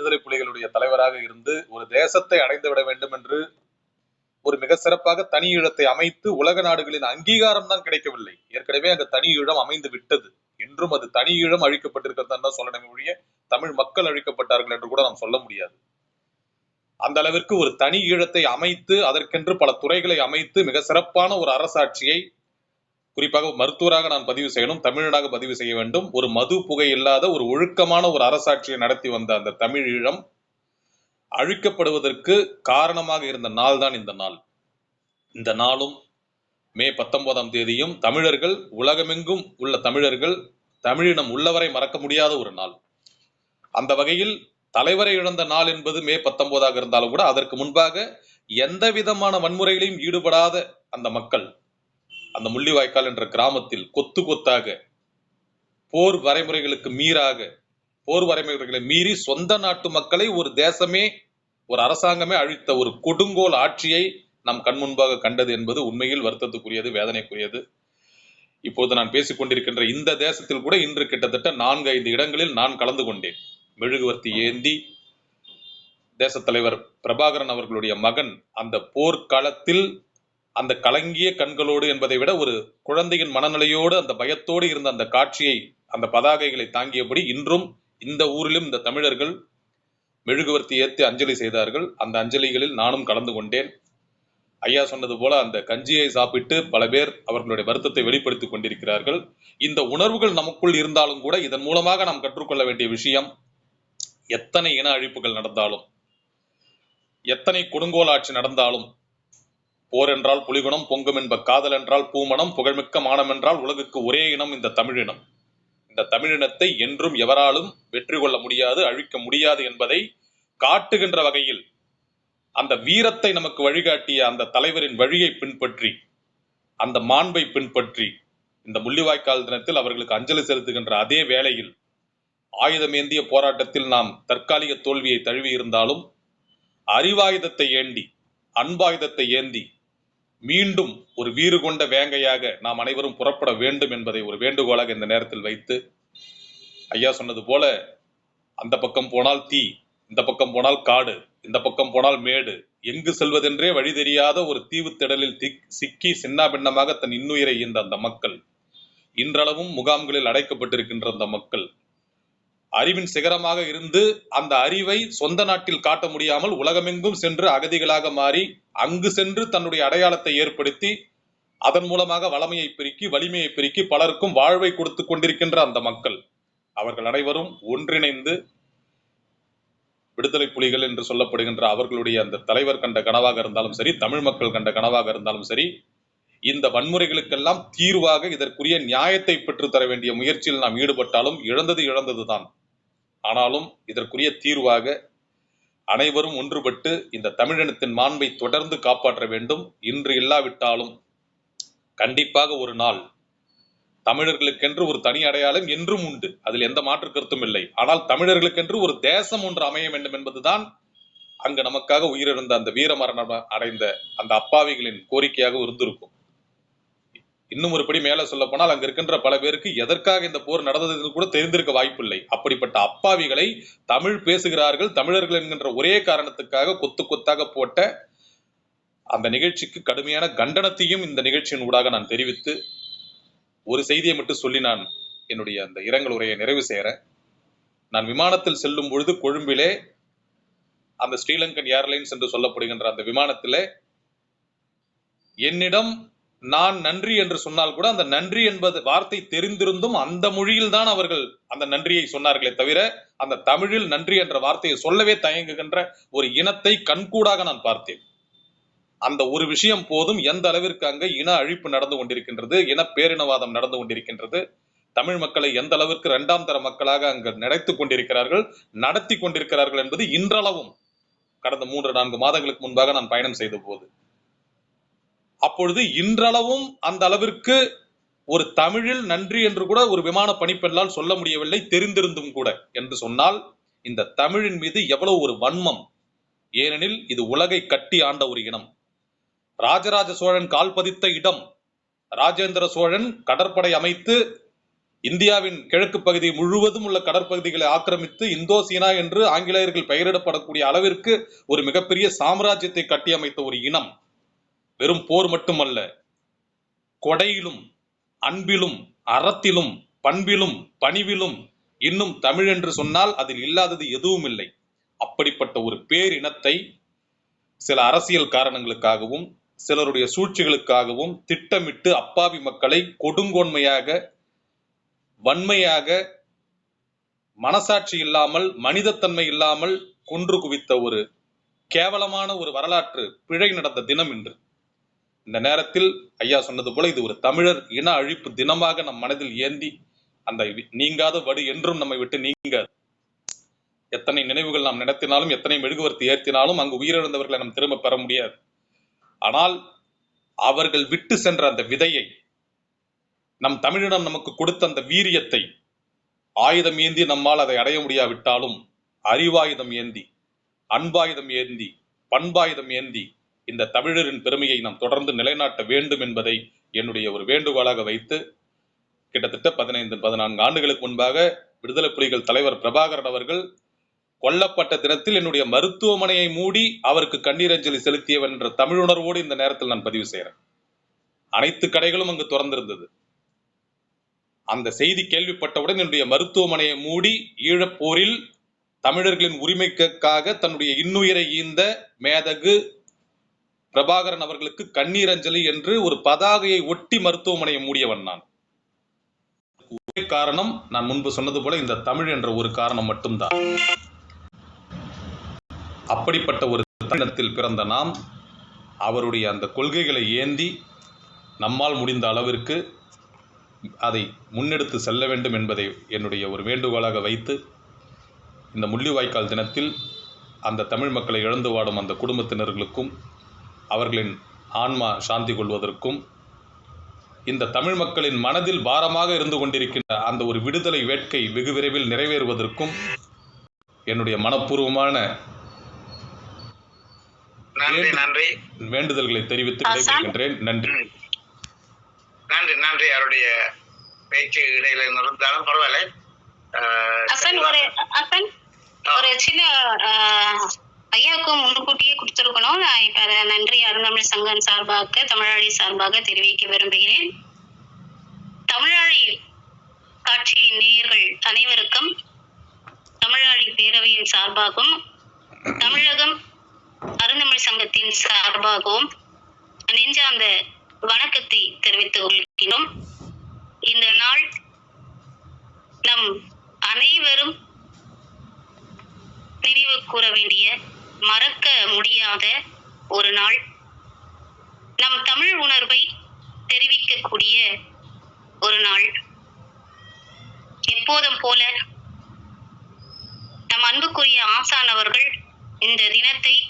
விடுதலை புலிகளுடைய தலைவராக இருந்து ஒரு தேசத்தை அடைந்து விட வேண்டும் என்று ஒரு மிக சிறப்பாக தனி ஈழத்தை அமைத்து உலக நாடுகளின் அங்கீகாரம் தான் கிடைக்கவில்லை. ஏற்கனவே அந்த தனி ஈழம் அமைந்து விட்டது. என்றும் அது தனி ஈழம் அழிக்கப்பட்டிருக்கிறது தான் சொல்லணும் ஒழிய தமிழ் மக்கள் அழிக்கப்பட்டார்கள் என்று கூட நாம் சொல்ல முடியாது. அந்த அளவிற்கு ஒரு தனி ஈழத்தை அமைத்து அதற்கென்று பல துறைகளை அமைத்து மிக சிறப்பான ஒரு அரசாட்சியை குறிப்பாக மருத்துவராக நான் பதிவு செய்யணும் தமிழனாக பதிவு செய்ய வேண்டும். ஒரு மது புகை இல்லாத ஒரு ஒழுக்கமான ஒரு அரசாட்சியை நடத்தி வந்த அந்த தமிழ் ஈழம் அழிக்கப்படுவதற்கு காரணமாக இருந்த நாள் தான் இந்த நாள். இந்த நாளும் மே பத்தொன்பதாம் தேதியும் தமிழர்கள் உலகமெங்கும் உள்ள தமிழர்கள் தமிழினம் உள்ளவரை மறக்க முடியாத ஒரு நாள். அந்த வகையில் தலைவரை இழந்த நாள் என்பது மே பத்தொன்பதாக இருந்தாலும் கூட அதற்கு முன்பாக எந்த விதமான வன்முறைகளையும் ஈடுபடாத அந்த மக்கள் அந்த முள்ளிவாய்க்கால் என்ற கிராமத்தில் கொத்து கொத்தாக போர் வரைமுறைகளுக்கு மீறாக போர் வரைமுறைகளை மீறி சொந்த நாட்டு மக்களை ஒரு தேசமே ஒரு அரசாங்கமே அழித்த ஒரு கொடுங்கோல் ஆட்சியை நம் கண் முன்பாக கண்டது என்பது உண்மையில் வருத்தத்துக்குரியது வேதனைக்குரியது. இப்போது நான் பேசிக்கொண்டிருக்கின்ற இந்த தேசத்தில் கூட இன்று கிட்டத்தட்ட நான்கு ஐந்து இடங்களில் நான் கலந்து கொண்டேன். மெழுகுவர்த்தி ஏந்தி தேசத் தலைவர் பிரபாகரன் அவர்களுடைய மகன் அந்த போர்க்களத்தில் அந்த கலங்கிய கண்களோடு என்பதை விட ஒரு குழந்தையின் மனநிலையோடு அந்த பயத்தோடு இருந்த அந்த காட்சியை அந்த பதாகைகளை தாங்கியபடி இன்றும் இந்த ஊரிலும் இந்த தமிழர்கள் மெழுகுவர்த்தி ஏற்றி அஞ்சலி செய்தார்கள். அந்த அஞ்சலிகளில் நானும் கலந்து கொண்டேன். ஐயா சொன்னது போல அந்த கஞ்சியை சாப்பிட்டு பல பேர் அவர்களுடைய வருத்தத்தை வெளிப்படுத்திக் கொண்டிருக்கிறார்கள். இந்த உணர்வுகள் நமக்குள் இருந்தாலும் கூட இதன் மூலமாக நாம் கற்றுக்கொள்ள வேண்டிய விஷயம் எத்தனை இன அழிப்புகள் நடந்தாலும் எத்தனை கொடுங்கோல் ஆட்சி நடந்தாலும் போர் என்றால் புலிகுணம் பொங்கும் என்ப காதல் என்றால் பூமணம் புகழ்மிக்க மானம் என்றால் உலகுக்கு ஒரே இனம் இந்த தமிழினம். இந்த தமிழினத்தை என்றும் எவராலும் வெற்றி கொள்ள முடியாது அழிக்க முடியாது என்பதை காட்டுகின்ற வகையில் அந்த வீரத்தை நமக்கு வழிகாட்டிய அந்த தலைவரின் வழியை பின்பற்றி அந்த மாண்பை பின்பற்றி இந்த முள்ளிவாய்க்கால் தினத்தில் அவர்களுக்கு அஞ்சலி செலுத்துகின்ற அதே வேளையில் ஆயுதமேந்திய போராட்டத்தில் நாம் தற்காலிக தோல்வியை தழுவி இருந்தாலும் அறிவாயுதத்தை ஏந்தி அன்பாயுதத்தை ஏந்தி மீண்டும் ஒரு வீறு கொண்ட வேங்கையாக நாம் அனைவரும் புறப்பட வேண்டும் என்பதை ஒரு வேண்டுகோளாக இந்த நேரத்தில் வைத்து ஐயா சொன்னது போல அந்த பக்கம் போனால் தீ இந்த பக்கம் போனால் காடு இந்த பக்கம் போனால் மேடு எங்கு செல்வதென்றே வழி தெரியாத ஒரு தீவு திடலில் திக் சிக்கி சின்னாபின்னமாக தன் இன்னுயிரை ஈந்த அந்த மக்கள் இன்றளவும் முகாம்களில் அடைக்கப்பட்டிருக்கின்ற அந்த மக்கள் அறிவின் சிகரமாக இருந்து அந்த அறிவை சொந்த நாட்டில் காட்ட முடியாமல் உலகமெங்கும் சென்று அகதிகளாக மாறி அங்கு சென்று தன்னுடைய அடையாளத்தை ஏற்படுத்தி அதன் மூலமாக வளமையை பெருக்கி வலிமையை பெருக்கி பலருக்கும் வாழ்வை கொடுத்து கொண்டிருக்கின்ற அந்த மக்கள். அவர்கள் அனைவரும் ஒன்றிணைந்து விடுதலை புலிகள் என்று சொல்லப்படுகின்ற அவர்களுடைய அந்த தலைவர் கண்ட கனவாக இருந்தாலும் சரி தமிழ் மக்கள் கண்ட கனவாக இருந்தாலும் சரி இந்த வன்முறைகளுக்கெல்லாம் தீர்வாக இதற்குரிய நியாயத்தை பெற்றுத்தர வேண்டிய முயற்சியில் நாம் ஈடுபட்டாலும் இழந்தது இழந்ததுதான். ஆனாலும் இதற்குரிய தீர்வாக அனைவரும் ஒன்றுபட்டு இந்த தமிழினத்தின் மாண்பை தொடர்ந்து காப்பாற்ற வேண்டும். இன்று இல்லாவிட்டாலும் கண்டிப்பாக ஒரு நாள் தமிழர்களுக்கென்று ஒரு தனி அடையாளம் என்றும் உண்டு. அதில் எந்த மாற்று கருத்தும் இல்லை. ஆனால் தமிழர்களுக்கென்று ஒரு தேசம் ஒன்று அமைய வேண்டும் என்பதுதான் அங்கு நமக்காக உயிரிழந்த அந்த வீரமரணம் அடைந்த அந்த அப்பாவிகளின் கோரிக்கையாக இருந்திருக்கும். இன்னும் ஒருபடி மேல சொல்ல போனால் அங்க இருக்கின்ற பல பேருக்கு எதற்காக இந்த போர் நடந்தது கூட தெரிந்திருக்க வாய்ப்பில்லை. அப்படிப்பட்ட அப்பாவிகளை தமிழ் பேசுகிறார்கள் தமிழர்கள் என்கின்ற ஒரே காரணத்துக்காக கொத்து கொத்தாக போட்ட அந்த நிகழ்ச்சிக்கு கடுமையான கண்டனத்தையும் இந்த நிகழ்ச்சியின் ஊடாக நான் தெரிவித்து ஒரு செய்தியை மட்டும் சொல்லி நான் என்னுடைய அந்த இரங்கல் உரையை நிறைவு செய்கிறேன் நான் விமானத்தில் செல்லும் பொழுது கொழும்பிலே அந்த ஸ்ரீலங்கன் ஏர்லைன்ஸ் என்று சொல்லப்படுகின்ற அந்த விமானத்திலே என்னிடம் நான் நன்றி என்று சொன்னால் கூட அந்த நன்றி என்பது வார்த்தை தெரிந்திருந்தும் அந்த மொழியில் தான் அவர்கள் அந்த நன்றியை சொன்னார்களே தவிர அந்த தமிழில் நன்றி என்ற வார்த்தையை சொல்லவே தயங்குகின்ற ஒரு இனத்தை கண்கூடாக நான் பார்த்தேன். அந்த ஒரு விஷயம் போதும் எந்த அளவிற்கு அங்க இன அழிப்பு நடந்து கொண்டிருக்கின்றது இன பேரினவாதம் நடந்து கொண்டிருக்கின்றது தமிழ் மக்களை எந்த அளவிற்கு இரண்டாம் தர மக்களாக அங்கு நடத்தி கொண்டிருக்கிறார்கள் நடத்தி கொண்டிருக்கிறார்கள் என்பது இன்றளவும் கடந்த மூன்று நான்கு மாதங்களுக்கு முன்பாக நான் பயணம் செய்த போது அப்பொழுது இன்றளவும் அந்த அளவிற்கு ஒரு தமிழில் நன்றி என்று கூட ஒரு விமான பணிப்பெண்ணால் சொல்ல முடியவில்லை தெரிந்திருந்தும் கூட. என்று சொன்னால் இந்த தமிழின் மீது எவ்வளவு ஒரு வன்மம். ஏனெனில் இது உலகை கட்டி ஆண்ட ஒரு இனம். ராஜராஜ சோழன் கால் பதித்த இடம் ராஜேந்திர சோழன் கடற்படை அமைத்து இந்தியாவின் கிழக்கு பகுதி முழுவதும் உள்ள கடற்பகுதிகளை ஆக்கிரமித்து இந்தோ சீனா என்று ஆங்கிலேயர்கள் பெயரிடப்படக்கூடிய அளவிற்கு ஒரு மிகப்பெரிய சாம்ராஜ்யத்தை கட்டியமைத்த ஒரு இனம். வெறும் போர் மட்டுமல்ல கொடையிலும் அன்பிலும் அறத்திலும் பண்பிலும் பணிவிலும் இன்னும் தமிழ் என்று சொன்னால் அதில் இல்லாதது எதுவும் இல்லை அப்படிப்பட்ட ஒரு பேரினத்தை சில அரசியல் காரணங்களுக்காகவும் சிலருடைய சூழ்ச்சிகளுக்காகவும் திட்டமிட்டு அப்பாவி மக்களை கொடுங்கோன்மையாக வன்மையாக மனசாட்சி இல்லாமல் மனிதத்தன்மை இல்லாமல் கொன்று குவித்த ஒரு கேவலமான ஒரு வரலாற்று பிழை நடந்த தினம் இன்று. இந்த நேரத்தில் ஐயா சொன்னது போல இது ஒரு தமிழர் இன அழிப்பு தினமாக நம் மனதில் ஏந்தி அந்த வி- நீங்காத வடு என்றும் நம்மை விட்டு நீங்க. எத்தனை நினைவுகள் நாம் நடத்தினாலும் எத்தனை மெழுகுவர்த்தி ஏற்றினாலும் அங்கு உயிரிழந்தவர்களை நாம் திரும்ப பெற முடியாது. ஆனால் அவர்கள் விட்டு சென்ற அந்த விதையை நம் தமிழிடம் நமக்கு கொடுத்த அந்த வீரியத்தை ஆயுதம் ஏந்தி நம்மால் அதை அடைய முடியாவிட்டாலும் அறிவாயுதம் ஏந்தி அன்பாயுதம் ஏந்தி பண்பாயுதம் ஏந்தி இந்த தமிழரின் பெருமையை நாம் தொடர்ந்து நிலைநாட்ட வேண்டும் என்பதை என்னுடைய ஒரு வேண்டுகோளாக வைத்து கிட்டத்தட்ட பதினைந்து பதினான்கு ஆண்டுகளுக்கு முன்பாக விடுதலை புலிகள் தலைவர் பிரபாகரன் அவர்கள் கொல்லப்பட்ட தினத்தில் என்னுடைய மருத்துவமனையை மூடி அவருக்கு கண்ணீரஞ்சலி செலுத்தியவன் என்ற தமிழுணர்வோடு இந்த நேரத்தில் நான் பதிவு செய்கிறேன் அனைத்து கடைகளும் அங்கு திறந்திருந்தது. அந்த செய்தி கேள்விப்பட்டவுடன் என்னுடைய மருத்துவமனையை மூடி ஈழப்போரில் தமிழர்களின் உரிமைக்காக தன்னுடைய இன்னுயிரை ஈந்த மேதகு பிரபாகரன் அவர்களுக்கு கண்ணீர் அஞ்சலி என்று ஒரு பதாகையை ஒட்டி மருத்துவமனையை மூடியவன் நான். ஒரே காரணம் நான் முன்பு சொன்னது போல இந்த தமிழ் என்ற ஒரு காரணம் மட்டும்தான். அப்படிப்பட்ட ஒரு தமிழத்தில் பிறந்த நாம் அவருடைய அந்த கொள்கைகளை ஏந்தி நம்மால் முடிந்த அளவிற்கு அதை முன்னெடுத்து செல்ல வேண்டும் என்பதை என்னுடைய ஒரு வேண்டுகோளாக வைத்து இந்த முள்ளிவாய்க்கால் தினத்தில் அந்த தமிழ் மக்களை இழந்து வாடும் அந்த குடும்பத்தினர்களுக்கும் அவர்களின் ஆன்மா சாந்தி கொள்வதற்கும் இந்த தமிழ் மக்களின் மனதில் பாரமாக இருந்து கொண்டிருக்கின்ற அந்த ஒரு விடுதலை வேட்கை வெகு விரைவில் நிறைவேறுவதற்கும் என்னுடைய மனப்பூர்வமான நன்றி நன்றி வேண்டுதல்களை தெரிவித்து. விடைபெறுகின்றேன் நன்றி. நன்றி நன்றி அவருடைய பேச்சு இடையில இருந்தாலும் பரவாயில்ல ஒரு சின்ன அருந்தமிழ் சங்கம் சார்பாக தமிழாளி சார்பாக தெரிவிக்க விரும்புகிறேன். தமிழாளி காட்சியின் நேயர்கள் அனைவருக்கும் தமிழாளி பேரவையின் சார்பாகவும் தமிழகம் அருந்தமிழ் சங்கத்தின் சார்பாகவும் நெஞ்சார்ந்த வணக்கத்தை தெரிவித்துக் கொள்கிறோம். இந்த நாள் நம் அனைவரும் நினைவு கூற வேண்டிய மறக்க முடியாத ஒரு நாள். நம் தமிழ் உணர்வை தெரிவிக்கக்கூடிய ஒரு நாள். எப்போதும் போல நம் அன்புக்குரிய ஆசான் அவர்கள் இந்த தினத்தை